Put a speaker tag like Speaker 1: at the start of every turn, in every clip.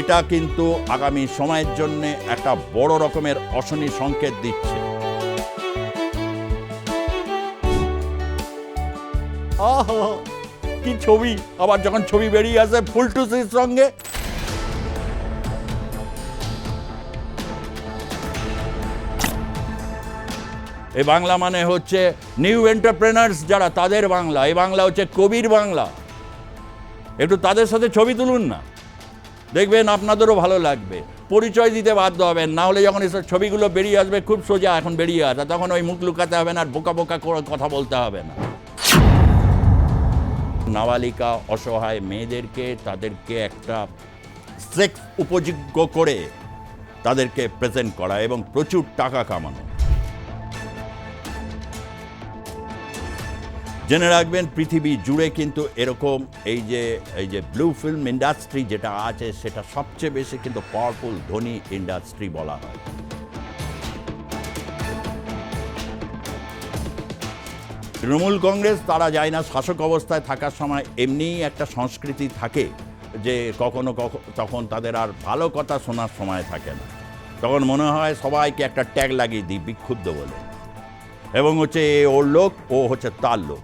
Speaker 1: এটা কিন্তু আগামী সময়ের জন্য একটা বড় রকমের অশনি সংকেত দিচ্ছে। কি ছবি? আবার যখন ছবি বেরিয়ে আসে ফুলটুসির সঙ্গে? এই বাংলা মানে হচ্ছে নিউ এন্টারপ্রেনার্স যারা, তাদের বাংলা। এই বাংলা হচ্ছে কবির বাংলা। একটু তাদের সাথে ছবি তুলুন না। দেখবেন আপনাদেরও ভালো লাগবে। পরিচয় দিতে বাধ্য হবেন, না হলে যখন এসব ছবিগুলো বেরিয়ে আসবে, খুব সোজা এখন বেরিয়ে আসে, তখন ওই মুখ লুকাতে হবে না আর বোকা বোকা কথা বলতে হবে না। নাবালিকা অসহায় মেয়েদেরকে, তাদেরকে একটা সেক্স উপযোগ্য করে তাদেরকে প্রেজেন্ট করা এবং প্রচুর টাকা কামানো। জেনে রাখবেন, পৃথিবী জুড়ে কিন্তু এরকম এই যে এই যে ব্লু ফিল্ম ইন্ডাস্ট্রি যেটা আছে, সেটা সবচেয়ে বেশি কিন্তু পাওয়ারফুল ধনী ইন্ডাস্ট্রি বলা হয়। তৃণমূল কংগ্রেস তারা যায় না, শাসক অবস্থায় থাকার সময় এমনিই একটা সংস্কৃতি থাকে যে কখনো তখন তাদের আর ভালো কথা শোনার সময় থাকে না। তখন মনে হয় সবাইকে একটা ট্যাগ লাগিয়ে দিই, বিক্ষুব্ধ বলে। এবং হচ্ছে এ ওর লোক, ও হচ্ছে তার লোক।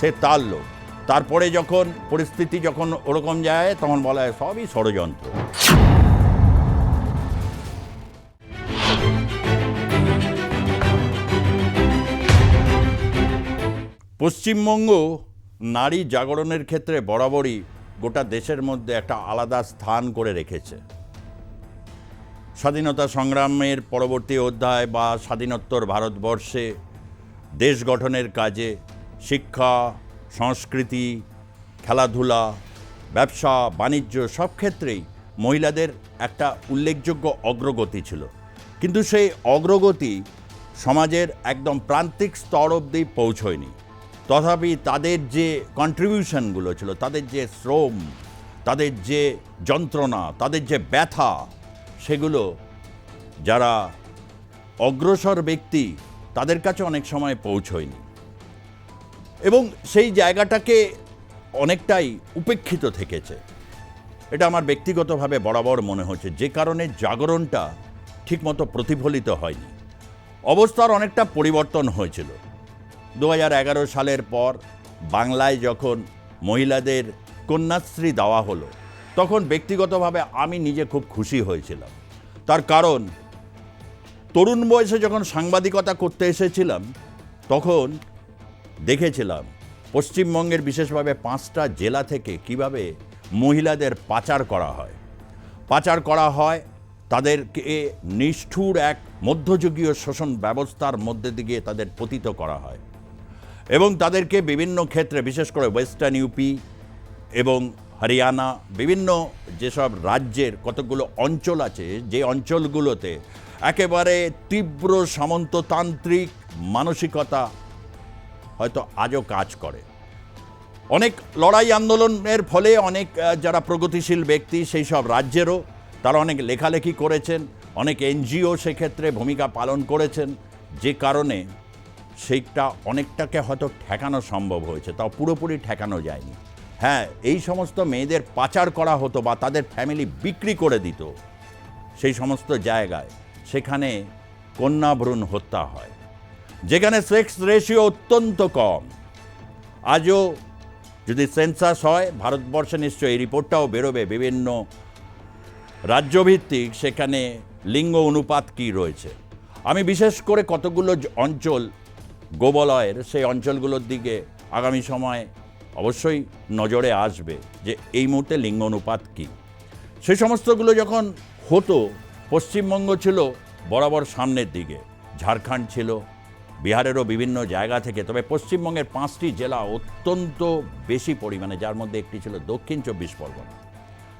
Speaker 1: সে তার লোক। তারপরে যখন পরিস্থিতি যখন ওরকম যায়, তখন বলা হয় সবই ষড়যন্ত্র। পশ্চিমবঙ্গ নারী জাগরণের ক্ষেত্রে বরাবরই গোটা দেশের মধ্যে একটা আলাদা স্থান করে রেখেছে। স্বাধীনতা সংগ্রামের পরবর্তী অধ্যায় বা স্বাধীনোত্তর ভারতবর্ষে দেশ গঠনের কাজে শিক্ষা, সংস্কৃতি, খেলাধুলা, ব্যবসা, বাণিজ্য সব ক্ষেত্রেই মহিলাদের একটা উল্লেখযোগ্য অগ্রগতি ছিল। কিন্তু সেই অগ্রগতি সমাজের একদম প্রান্তিক স্তর অবধি পৌঁছয়নি। তথাপি তাদের যে কন্ট্রিবিউশনগুলো ছিল, তাদের যে শ্রম, তাদের যে যন্ত্রণা, তাদের যে ব্যথা, সেগুলো যারা অগ্রসর ব্যক্তি তাদের কাছে অনেক সময় পৌঁছয়নি। এবং সেই জায়গাটাকে অনেকটাই উপেক্ষিত থেকেছে। এটা আমার ব্যক্তিগতভাবে বরাবর মনে হচ্ছে, যে কারণে জাগরণটা ঠিকমতো প্রতিফলিত হয়নি। অবস্থার অনেকটা পরিবর্তন হয়েছিল। দু সালের পর বাংলায় যখন মহিলাদের কন্যাশ্রী দেওয়া হলো, তখন ব্যক্তিগতভাবে আমি নিজে খুব খুশি হয়েছিলাম। তার কারণ তরুণ বয়সে যখন সাংবাদিকতা করতে এসেছিলাম, তখন দেখেছিলাম পশ্চিমবঙ্গের বিশেষভাবে পাঁচটা জেলা থেকে কীভাবে মহিলাদের পাচার করা হয়। পাচার করা হয় তাদেরকে নিষ্ঠুর এক মধ্যযুগীয় শোষণ ব্যবস্থার মধ্যে দিকে তাদের পতিত করা হয় এবং তাদেরকে বিভিন্ন ক্ষেত্রে, বিশেষ করে ওয়েস্টার্ন ইউপি এবং হরিয়ানা, বিভিন্ন যেসব রাজ্যের কতগুলো অঞ্চল আছে, যে অঞ্চলগুলোতে একেবারে তীব্র সামন্ততান্ত্রিক মানসিকতা হয়তো আজও কাজ করে। অনেক লড়াই আন্দোলনের ফলে অনেক যারা প্রগতিশীল ব্যক্তি সেই সব রাজ্যেরও তারা অনেক লেখালেখি করেছেন, অনেক এনজিও সেক্ষেত্রে ভূমিকা পালন করেছেন। যে কারণে সেইটা অনেকটাকে হয়তো ঠেকানো সম্ভব হয়েছে, তাও পুরোপুরি ঠেকানো যায়নি। হ্যাঁ এই সমস্ত মেয়েদের পাচার করা হতো বা তাদের ফ্যামিলি বিক্রি করে দিত সেই সমস্ত জায়গায়। সেখানে কন্যা ভ্রূণ হত্যা হয়। যেখানে সেক্স রেশিও অত্যন্ত কম। আজও যদি সেন্সাস হয়, ভারতবর্ষে নিশ্চয়ই এই রিপোর্টটাও বেরোবে বিভিন্ন রাজ্যভিত্তিক সেখানে লিঙ্গ অনুপাত কী রয়েছে। আমি বিশেষ করে কতগুলো অঞ্চল, গোবলয়ের সেই অঞ্চলগুলোর দিকে আগামী সময় অবশ্যই নজরে আসবে যে এই মুহূর্তে লিঙ্গ অনুপাত কী। সেই সমস্তগুলো যখন হতো পশ্চিমবঙ্গ ছিল বরাবর সামনের দিকে, ঝাড়খণ্ড ছিল, বিহারেরও বিভিন্ন জায়গা থেকে, তবে পশ্চিমবঙ্গের পাঁচটি জেলা অত্যন্ত বেশি পরিমাণে, যার মধ্যে একটি ছিল দক্ষিণ চব্বিশ পরগনা।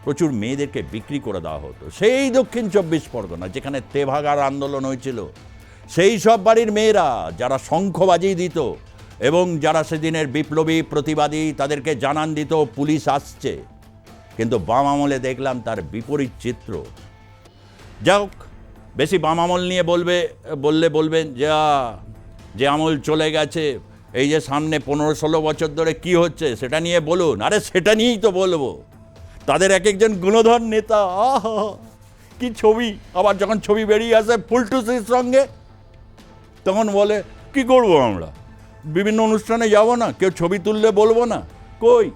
Speaker 1: প্রচুর মেয়েদেরকে বিক্রি করে দেওয়া হতো। সেই দক্ষিণ চব্বিশ পরগনা, যেখানে তেভাগার আন্দোলন হয়েছিল, সেই সব বাড়ির মেয়েরা যারা শঙ্খ বাজিয়ে দিত এবং যারা সেদিনের বিপ্লবী প্রতিবাদী তাদেরকে জানান দিত, পুলিশ আসছে। কিন্তু বাম আমলে দেখলাম তার বিপরীত চিত্র। যাক বেশি বাম আমল নিয়ে বলবে, বললে বলবেন যে যে আমল চলে গেছে, এই যে সামনে পনেরো ষোলো বছর ধরে কি হচ্ছে সেটা নিয়ে বলুন। আরে সেটা নিয়েই তো বলব। তাদের এক একজন গুণধর নেতা, আহা, কি ছবি। আবার যখন ছবি বেরিয়ে আসে ফুলটুসির সঙ্গে, তখন বলে, কি করব আমরা? বিভিন্ন অনুষ্ঠানে যাব না? কেউ ছবি তুললে বলব না? কই?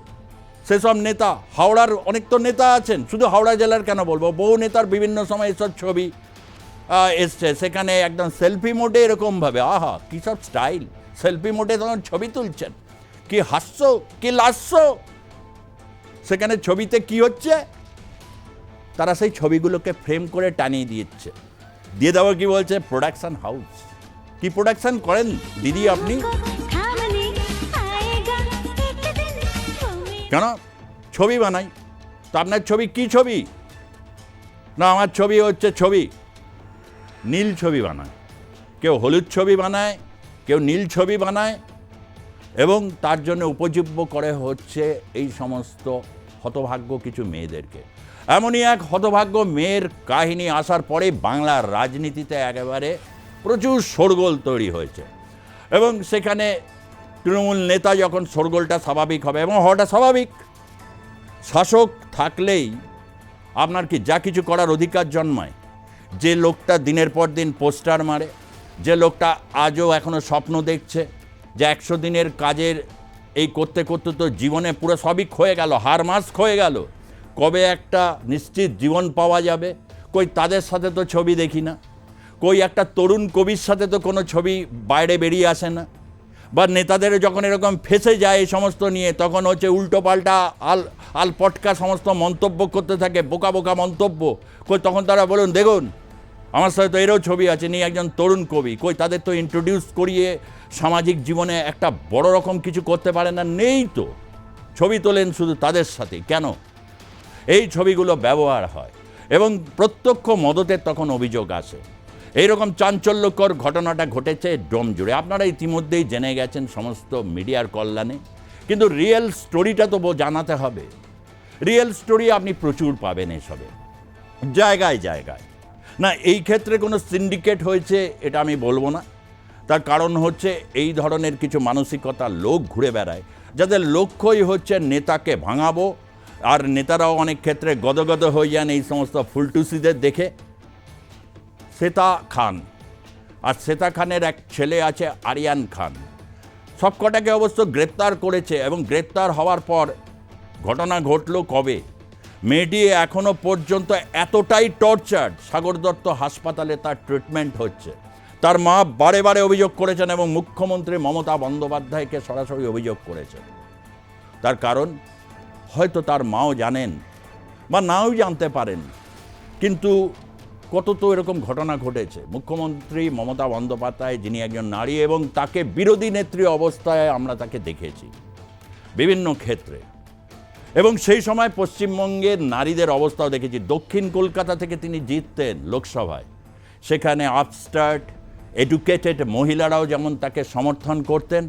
Speaker 1: সেসব নেতা, হাওড়ার অনেক তো নেতা আছেন, শুধু হাওড়া জেলার কেন বলব? বহু নেতার বিভিন্ন সময় এসব ছবি এসছে। সেখানে একদম সেলফি মোডে এরকমভাবে, আহা, কী সব স্টাইল। সেলফি মোডে তখন ছবি তুলছেন। কি হাস্য, কি লাস্য। সেখানে ছবিতে কি হচ্ছে? তারা সেই ছবিগুলোকে ফ্রেম করে টানিয়ে দিচ্ছে দিয়ে দেওয়া কি বলছে? Production house. কি প্রোডাকশান করেন দিদি আপনি? কেন? ছবি বানাই। তো আপনার ছবি কি ছবি? না, আমার ছবি হচ্ছে ছবি। নীল ছবি বানায়। কেউ হলুদ ছবি বানায়, কেউ নীল ছবি বানায় এবং তার জন্য উপজীব্য করে হচ্ছে এই সমস্ত হতভাগ্য কিছু মেয়েদেরকে। এমনই এক হতভাগ্য মেয়ের কাহিনী আসার পরে বাংলার রাজনীতিতে একেবারে প্রচুর শোরগোল তৈরি হয়েছে। এবং সেখানে তৃণমূল নেতা যখন শোরগোলটা স্বাভাবিক হবে, এবং হওয়াটা স্বাভাবিক, শাসক থাকলেই আপনার কি যা কিছু করার অধিকার জন্মায়। যে লোকটা দিনের পর দিন পোস্টার মারে, যে লোকটা আজও এখনও স্বপ্ন দেখছে যে একশো দিনের কাজের এই করতে করতে তো জীবনে পুরো সবই ক্ষয়ে গেল, হার মাস ক্ষয়ে গেল। কবে একটা নিশ্চিত জীবন পাওয়া যাবে? কই তাদের সাথে তো ছবি দেখি না। কই একটা তরুণ কবির সাথে তো কোনো ছবি বাইরে বেরিয়ে আসে না। বা নেতাদের যখন এরকম ফেসে যায় এই সমস্ত নিয়ে, তখন হচ্ছে উল্টো পাল্টা আল আল পটকা সমস্ত মন্তব্য করতে থাকে, বোকা বোকা মন্তব্য। কই, তখন তারা বলুন, দেখুন, আমার সাথে তো এরও ছবি আছে, নিয়ে একজন তরুণ কবি। কই, তাদের তো ইন্ট্রোডিউস করিয়ে সামাজিক জীবনে একটা বড় রকম কিছু করতে পারে না, নেই তো। ছবি তোলেন শুধু তাদের সাথে, কেন? এই ছবিগুলো ব্যবহার হয় এবং প্রত্যক্ষ মদতের তখন অভিযোগ আসে। এইরকম চাঞ্চল্যকর ঘটনাটা ঘটেছে ডোম জুড়ে। আপনারা ইতিমধ্যেই জেনে গেছেন সমস্ত মিডিয়ার কল্যাণে। কিন্তু রিয়েল স্টোরিটা তো জানাতে হবে। রিয়েল স্টোরি আপনি প্রচুর পাবেন এসবে। জায়গায় জায়গায়। না, এই ক্ষেত্রে কোনো সিন্ডিকেট হয়েছে, এটা আমি বলব না। তার কারণ হচ্ছে এই ধরনের কিছু মানসিকতা লোক ঘুরে বেড়ায়। যাদের লক্ষ্যই হচ্ছে নেতাকে ভাঙাবো, আর নেতারাও অনেক ক্ষেত্রে গদগদ হয়ে যান এই সমস্ত ফুলটুসিদের দেখে। শ্বেতা খান। আর শ্বেতা খানের এক ছেলে আছে আরিয়ান খান। সব কটাকে অবশ্য গ্রেপ্তার করেছে এবং গ্রেপ্তার হওয়ার পর ঘটনা ঘটলো কবে? মেয়েটি এখনও পর্যন্ত এতটাই টর্চার্ড, সাগর দত্ত হাসপাতালে তার ট্রিটমেন্ট হচ্ছে। তার মা বারে বারে অভিযোগ করেছেন এবং মুখ্যমন্ত্রী মমতা বন্দ্যোপাধ্যায়কে সরাসরি অভিযোগ করেছেন। তার কারণ, হয়তো তার মাও জানেন বা নাও জানতে পারেন। কিন্তু কত তো এরকম ঘটনা ঘটেছে। মুখ্যমন্ত্রী মমতা বন্দ্যোপাধ্যায়, যিনি একজন নারী এবং তাকে বিরোধী নেত্রী অবস্থায় আমরা তাকে দেখেছি বিভিন্ন ক্ষেত্রে। এবং সেই সময় পশ্চিমবঙ্গের নারীদের অবস্থাও দেখেছি। দক্ষিণ কলকাতা থেকে তিনি জিততেন লোকসভায়। সেখানে আপস্টার্ট এডুকেটেড মহিলারাও যেমন তাকে সমর্থন করতেন,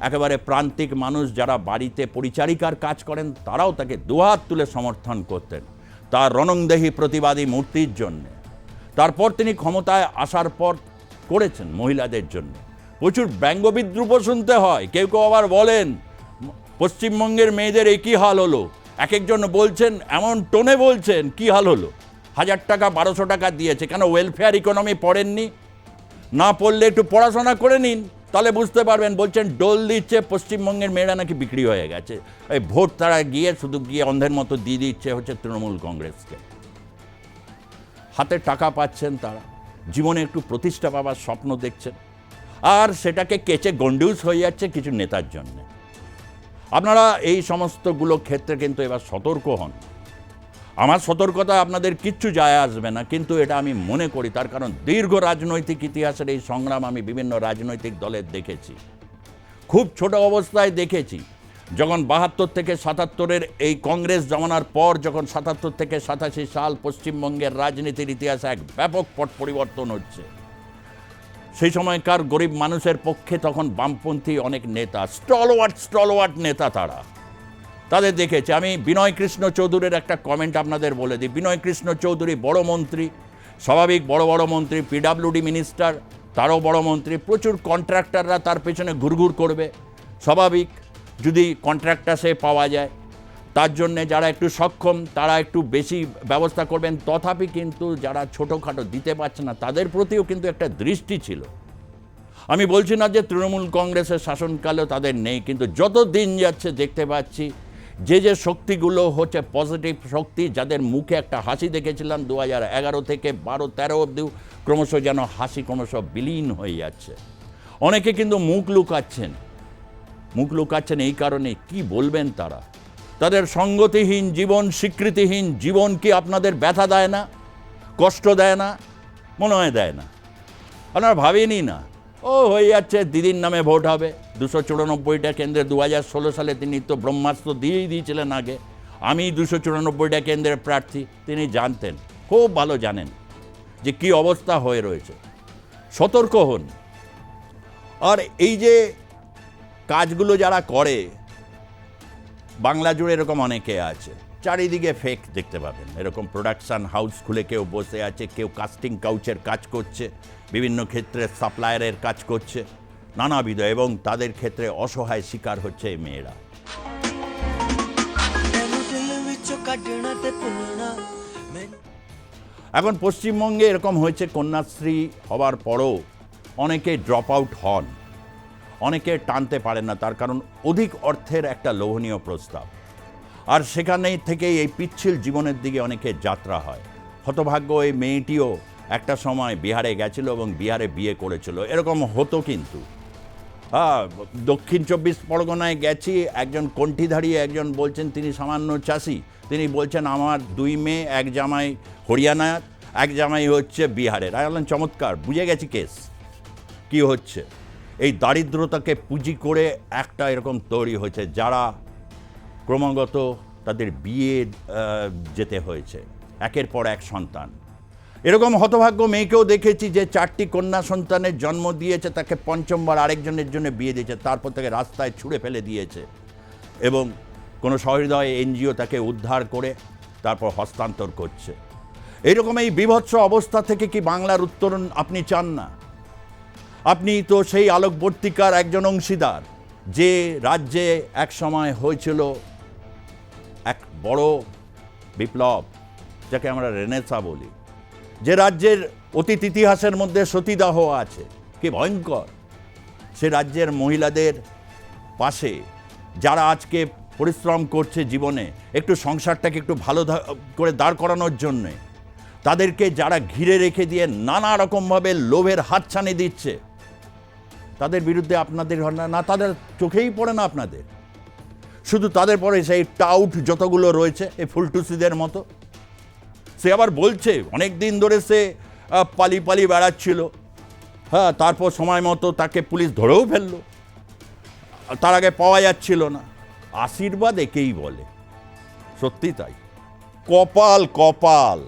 Speaker 1: একেবারে প্রান্তিক মানুষ যারা বাড়িতে পরিচারিকার কাজ করেন, তারাও তাকে দুহাত তুলে সমর্থন করতেন। তার রণংদেহী প্রতিবাদী মূর্তির জন্যে। তারপর তিনি ক্ষমতায় আসার পর করেছেন মহিলাদের জন্য। প্রচুর ব্যঙ্গ বিদ্রুপ শুনতে হয়। কেউ কেউ আবার বলেন, পশ্চিমবঙ্গের মেয়েদের এই কী হাল হলো? এক একজন বলছেন, এমন টোনে বলছেন, কি হাল হলো? হাজার টাকা, বারোশো টাকা দিয়েছে। কেন ওয়েলফেয়ার ইকোনমি পড়েননি? না পড়লে একটু পড়াশোনা করে নিন। তাহলে বুঝতে পারবেন, বলছেন, ডোল দিচ্ছে, পশ্চিমবঙ্গের মেয়েরা নাকি বিক্রি হয়ে গেছে। এই ভোট তারা গিয়ে শুধু গিয়ে অন্ধের মতো দিয়ে দিচ্ছে হচ্ছে তৃণমূল কংগ্রেসকে। হাতে টাকা পাচ্ছেন তারা। জীবনে একটু প্রতিষ্ঠা পাবার স্বপ্ন দেখছেন। আর সেটাকে কেচে গন্ডিউস হয়ে যাচ্ছে কিছু নেতার জন্যে। আপনারা এই সমস্তগুলো ক্ষেত্রে কিন্তু এবার সতর্ক হন। আমার সতর্কতা আপনাদের কিচ্ছু যায় আসবে না, কিন্তু এটা আমি মনে করি তার কারণ দীর্ঘ রাজনৈতিক ইতিহাসের এই সংগ্রাম আমি বিভিন্ন রাজনৈতিক দলের দেখেছি। খুব ছোট অবস্থায় দেখেছি। যখন বাহাত্তর থেকে সাতাত্তরের এই কংগ্রেস জমানার পর যখন সাতাত্তর থেকে সাতাশি সাল পশ্চিমবঙ্গের রাজনীতির ইতিহাসে এক ব্যাপক পট পরিবর্তন হচ্ছে, সেই সময়কার গরিব মানুষের পক্ষে তখন বামপন্থী অনেক নেতা স্টলওয়ার্ট স্টলওয়ার্ট নেতা তারা। তাদের দেখেছি, আমি বিনয় কৃষ্ণ চৌধুরীর একটা কমেন্ট আপনাদের বলে দিই। বিনয় কৃষ্ণ চৌধুরী বড় মন্ত্রী, স্বাভাবিক বড় বড় মন্ত্রী পিডাব্লিউডি মিনিস্টার তারও বড় মন্ত্রী, প্রচুর কন্ট্রাক্টররা তার পেছনে ঘুরঘুর করবে। স্বাভাবিক যদি কন্ট্রাক্টর সে পাওয়া যায়, তার জন্যে যারা একটু সক্ষম, তারা একটু বেশি ব্যবস্থা করবেন। তথাপি কিন্তু যারা ছোটোখাটো দিতে পারছে না, তাদের প্রতিও কিন্তু একটা দৃষ্টি ছিল। আমি বলছি না যে তৃণমূল কংগ্রেসের শাসনকালেও তাদের নেই, কিন্তু যত দিন যাচ্ছে দেখতে পাচ্ছি, যে যে শক্তিগুলো হচ্ছে পজিটিভ শক্তি, যাদের মুখে একটা হাসি দেখেছিলাম দু হাজার এগারো থেকে বারো তেরো অব্দি ক্রমশ যেন হাসি ক্রমশ বিলীন হয়ে যাচ্ছে। অনেকে কিন্তু মুখ লুকাচ্ছেন। মুখ লুকাচ্ছেন এই কারণে কি বলবেন তারা? তাদের সঙ্গতিহীন জীবন, স্বীকৃতিহীন জীবন কি আপনাদের ব্যথা দেয় না? কষ্ট দেয় না? মনে হয় দেয় না? আপনারা ভাবেনি না। ও, হয়ে যাচ্ছে, দিদির নামে ভোট হবে। দুশো চুরানব্বইটা কেন্দ্রে দু হাজার ষোলো সালে তিনি তো ব্রহ্মাস্ত্র দিয়েই দিয়েছিলেন আগে। আমি দুশো চুরানব্বইটা কেন্দ্রের প্রার্থী, তিনি জানতেন, খুব ভালো জানেন যে কি অবস্থা হয়ে রয়েছে। সতর্ক হন। আর এই যে কাজগুলো যারা করে, বাংলা জুড়ে এরকম অনেকে আছে। চারিদিকে ফেক দেখতে পাবেন। এরকম প্রোডাকশান হাউস খুলে কেউ বসে আছে, কেউ কাস্টিং কাউচের কাজ করছে, বিভিন্ন ক্ষেত্রে সাপ্লায়ারের কাজ করছে, নানাবিধ এবং তাদের ক্ষেত্রে অসহায় শিকার হচ্ছে এই মেয়েরা। এখন পশ্চিমবঙ্গে এরকম হয়েছে, কন্যাশ্রী হওয়ার পরও অনেকে ড্রপ আউট হন। অনেকে টানতে পারেন না, তার কারণ অধিক অর্থের একটা লোভনীয় প্রস্তাব। আর সেখানেই থেকেই এই পিচ্ছিল জীবনের দিকে অনেকে যাত্রা হয়। হতভাগ্য এই মেয়েটিও একটা সময় বিহারে গেছিল এবং বিহারে বিয়ে করেছিল। এরকম হতো কিন্তু। হ্যাঁ দক্ষিণ চব্বিশ পরগনায় গেছি, একজন কণ্ঠিধারী একজন বলছেন, তিনি সামান্য চাষি। তিনি বলছেন, আমার দুই মেয়ে, এক জামাই হরিয়ানার, এক জামাই হচ্ছে বিহারের। বললাম, চমৎকার, বুঝে গেছি কেস। কি হচ্ছে? এই দারিদ্রতাকে পুঁজি করে একটা এরকম তৈরি হয়েছে যারা ক্রমাগত তাদের বিয়ে যেতে হয়েছে। একের পর এক সন্তান। এরকম হতভাগ্য মেয়েকেও দেখেছি যে চারটি কন্যা সন্তানের জন্ম দিয়েছে, তাকে পঞ্চমবার আরেকজনের জন্য বিয়ে দিয়েছে, তারপর তাকে রাস্তায় ছুঁড়ে ফেলে দিয়েছে এবং কোনো সহৃদয় এনজিও তাকে উদ্ধার করে তারপর হস্তান্তর করছে। এইরকম এই বিভৎস অবস্থা থেকে কি বাংলার উত্তরণ আপনি চান না? আপনি তো সেই আলোকবর্তিকার একজন অংশীদার, যে রাজ্যে এক সময় হয়েছিল এক বড় বিপ্লব, যাকে আমরা রেনেসা বলি, যে রাজ্যের অতীত ইতিহাসের মধ্যে সতীদাহ আছে, কি ভয়ঙ্কর। সে রাজ্যের মহিলাদের পাশে, যারা আজকে পরিশ্রম করছে জীবনে, একটু সংসারটাকে একটু ভালো করে দাঁড় করানোর জন্যে, তাদেরকে যারা ঘিরে রেখে দিয়ে নানা রকমভাবে লোভের হাতছানি দিচ্ছে তাদের বিরুদ্ধে আপনাদের না তাদের চোখেই পড়ে না আপনাদের। শুধু তাদের পরে সেই টাউট যতগুলো রয়েছে, এই ফুলটুসিদের মতো। সে আবার বলছে, অনেক দিন ধরে সে পালি পালি বেড়াচ্ছিল। হ্যাঁ তারপর সময় মতো তাকে পুলিশ ধরেও ফেলল। তার আগে পাওয়া যাচ্ছিল না। আশীর্বাদ একেই বলে। সত্যি তাই। কপাল কপাল।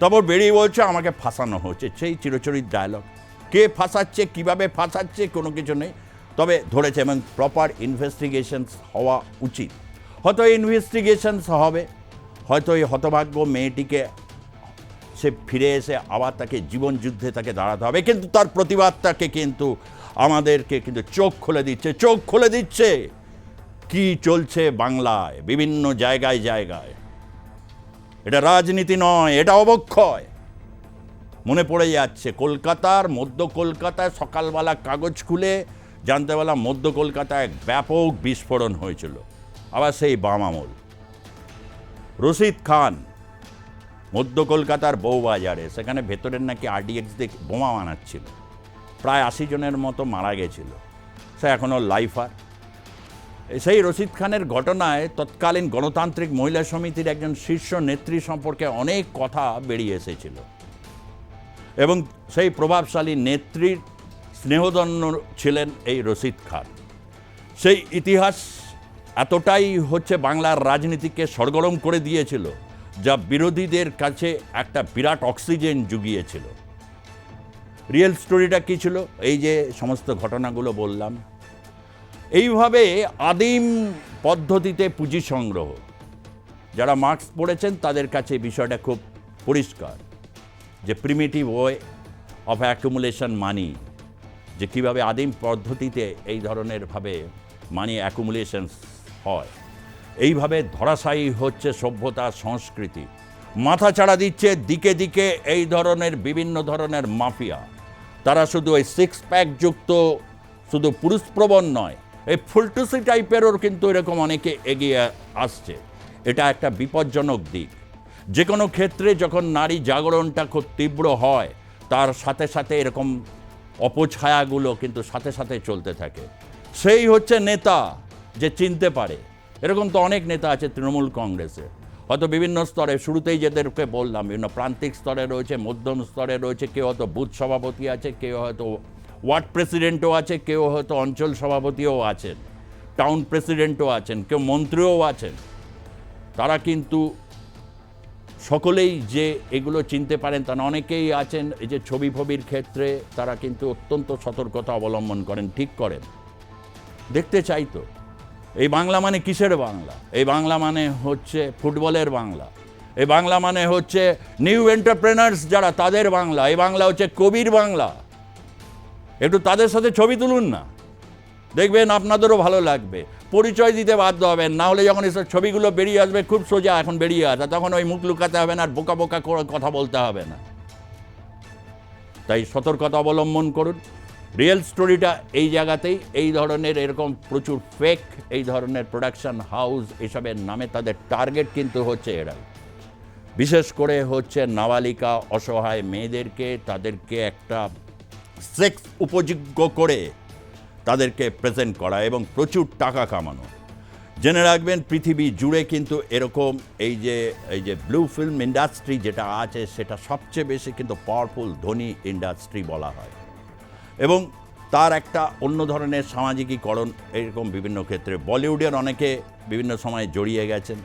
Speaker 1: তারপর বেরিয়ে বলছে, আমাকে ফাঁসানো হচ্ছে সেই চিরচরিত ডায়লগ কে ফাঁসাচ্ছে, কীভাবে ফাঁসাচ্ছে, কোনো কিছু নেই। তবে ধরেছে এবং প্রপার ইনভেস্টিগেশনস হওয়া উচিত। হয়তো ইনভেস্টিগেশনস হবে, হয়তো এই হতভাগ্য মেয়েটিকে সে ফিরে এসে আবার তাকে জীবন যুদ্ধে তাকে দাঁড়াতে হবে। কিন্তু তার প্রতিবাদটাকে কিন্তু আমাদেরকে কিন্তু চোখ খুলে দিচ্ছে, চোখ খুলে দিচ্ছে। কি চলছে বাংলায়, বিভিন্ন জায়গায় জায়গায়। এটা রাজনীতি নয়, এটা অবক্ষয়। মনে পড়ে যাচ্ছে, কলকাতার মধ্য কলকাতায় সকালবেলা কাগজ খুলে জানতে পারলাম মধ্য কলকাতায় এক ব্যাপক বিস্ফোরণ হয়েছিল। আবার সেই বাম আমল। রশিদ খান, মধ্য কলকাতার বউবাজারে, সেখানে ভেতরের নাকি আরডিএক্স দিয়ে বোমা বানাচ্ছিল। প্রায় আশি জনের মতো মারা গেছিল। সে এখনও লাইফার সেই রশিদ খানের ঘটনায় তৎকালীন গণতান্ত্রিক মহিলা সমিতির একজন শীর্ষ নেত্রী সম্পর্কে অনেক কথা বেরিয়ে এসেছিল। এবং সেই প্রভাবশালী নেত্রীর স্নেহধন্য ছিলেন এই রশিদ খান। সেই ইতিহাস এতটাই হচ্ছে বাংলার রাজনীতিকে সরগরম করে দিয়েছিল, যা বিরোধীদের কাছে একটা বিরাট অক্সিজেন জুগিয়েছিল। রিয়েল স্টোরিটা কী ছিল? এই যে সমস্ত ঘটনাগুলো বললাম। এইভাবে আদিম পদ্ধতিতে পুঁজি সংগ্রহ, যারা মার্কস পড়েছেন তাদের কাছে বিষয়টা খুব পরিষ্কার। যে primitive way of accumulation money যে কীভাবে আদিম পদ্ধতিতে এই ধরনের ভাবে মানি অ্যাকুমুলেশন হয়। এইভাবে ধরাশায়ী হচ্ছে সভ্যতা, সংস্কৃতি। মাথা চাড়া দিচ্ছে দিকে দিকে এই ধরনের বিভিন্ন ধরনের মাফিয়া। তারা শুধু ওই সিক্স প্যাক যুক্ত, শুধু পুরুষপ্রবণ নয়, এই ফুলটুসি টাইপেরও কিন্তু এরকম অনেকে এগিয়ে আসছে। এটা একটা বিপজ্জনক দিক। যে কোনো ক্ষেত্রে যখন নারী জাগরণটা খুব তীব্র হয়, তার সাথে সাথে এরকম অপছায়াগুলো কিন্তু সাথে সাথে চলতে থাকে। সেই হচ্ছে নেতা যে চিনতে পারে। এরকম তো অনেক নেতা আছে তৃণমূল কংগ্রেসে। হয়তো বিভিন্ন স্তরে, শুরুতেই যেদেরকে বললাম, বিভিন্ন প্রান্তিক স্তরে রয়েছে, মধ্যম স্তরে রয়েছে, কেউ হয়তো বুথ সভাপতি আছে, কেউ হয়তো ওয়ার্ড প্রেসিডেন্টও আছে, কেউ হয়তো অঞ্চল সভাপতিও আছেন, টাউন প্রেসিডেন্টও আছেন, কেউ মন্ত্রীও আছেন। তারা কিন্তু সকলেই যে এগুলো চিনতে পারেন তারা অনেকেই আছেন এই যে ছবি ফবির ক্ষেত্রে তারা কিন্তু অত্যন্ত সতর্কতা অবলম্বন করেন, ঠিক করেন। দেখতে চাই তো, এই বাংলা মানে কিসের বাংলা? এই বাংলা মানে হচ্ছে ফুটবলের বাংলা। এই বাংলা মানে হচ্ছে নিউ এন্টারপ্রেনার্স যারা, তাদের বাংলা। এই বাংলা হচ্ছে কবির বাংলা। একটু তাদের সাথে ছবি তুলুন না। দেখবেন আপনাদেরও ভালো লাগবে। পরিচয় দিতে বাধ্য হবেন, না হলে যখন এসব ছবিগুলো বেরিয়ে আসবে, খুব সোজা এখন বেরিয়ে আসে, তখন ওই মুখ লুকাতে হবে না আর বোকা বোকা কথা বলতে হবে না। তাই সতর্কতা অবলম্বন করুন। রিয়েল স্টোরিটা এই জায়গাতেই, এই ধরনের এরকম প্রচুর ফেক এই ধরনের প্রোডাকশন হাউস এসবের নামে তাদের টার্গেট কিন্তু হচ্ছে এরাই। বিশেষ করে হচ্ছে নাবালিকা, অসহায় মেয়েদেরকে, তাদেরকে একটা সেক্স উপযোগ্য করে তাদেরকে প্রেজেন্ট করা এবং প্রচুর টাকা কামানো। জেনে রাখবেন, পৃথিবী জুড়ে কিন্তু এরকম এই যে এই যে ব্লু ফিল্ম ইন্ডাস্ট্রি যেটা আছে, সেটা সবচেয়ে বেশি কিন্তু পাওয়ারফুল ধনী ইন্ডাস্ট্রি বলা হয়। এবং তার একটা অন্য ধরনের সামাজিকীকরণ এরকম বিভিন্ন ক্ষেত্রে। বলিউডের অনেকে বিভিন্ন সময় জড়িয়ে গেছেন।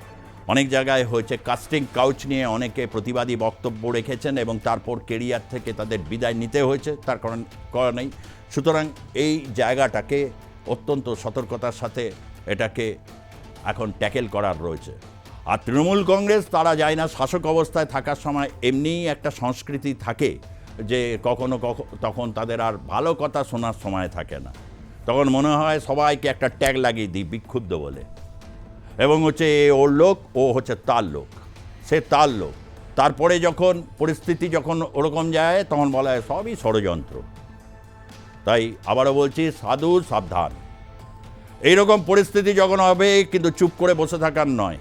Speaker 1: অনেক জায়গায় হয়েছে কাস্টিং কাউচ নিয়ে অনেকে প্রতিবাদী বক্তব্য রেখেছেন এবং তারপর কেরিয়ার থেকে তাদের বিদায় নিতে হয়েছে। তার কারণ কারণেই সুতরাং এই জায়গাটাকে অত্যন্ত সতর্কতার সাথে এটাকে এখন ট্যাকেল করার রয়েছে। আর তৃণমূল কংগ্রেস তারা যায় না, শাসক অবস্থায় থাকার সময় এমনিই একটা সংস্কৃতি থাকে যে কখনো তখন তাদের আর ভালো কথা শোনার সময় থাকে না। তখন মনে হয় সবাইকে একটা ট্যাগ লাগিয়ে দিই, বিক্ষুব্ধ বলে। এবং হচ্ছে এ ওর লোক, ও হচ্ছে তার লোক, সে তার লোক। তারপরে যখন পরিস্থিতি যখন ওরকম যায়, তখন বলা হয় সবই ষড়যন্ত্র। তাই আবারও বলছি, সাধু সাবধান। এইরকম পরিস্থিতি যখন হবে, কিন্তু চুপ করে বসে থাকার নয়।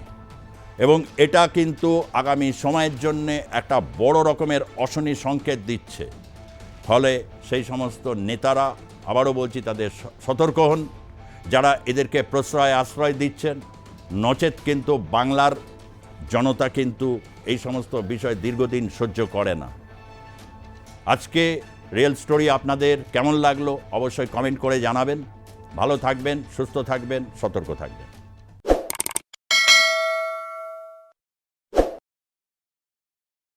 Speaker 1: এবং এটা কিন্তু আগামী সময়ের জন্যে একটা বড় রকমের অশনি সংকেত দিচ্ছে। ফলে সেই সমস্ত নেতারা, আবারও বলছি, তাদের সতর্ক হন। যারা এদেরকে প্রশ্রয়, আশ্রয় দিচ্ছেন, নচেত কিন্তু বাংলার জনতা কিন্তু এই সমস্ত বিষয় দীর্ঘদিন সহ্য করে না। আজকে রিয়েল স্টোরি আপনাদের কেমন লাগল অবশ্যই কমেন্ট করে জানাবেন। ভালো থাকবেন, সুস্থ থাকবেন, সতর্ক থাকবেন।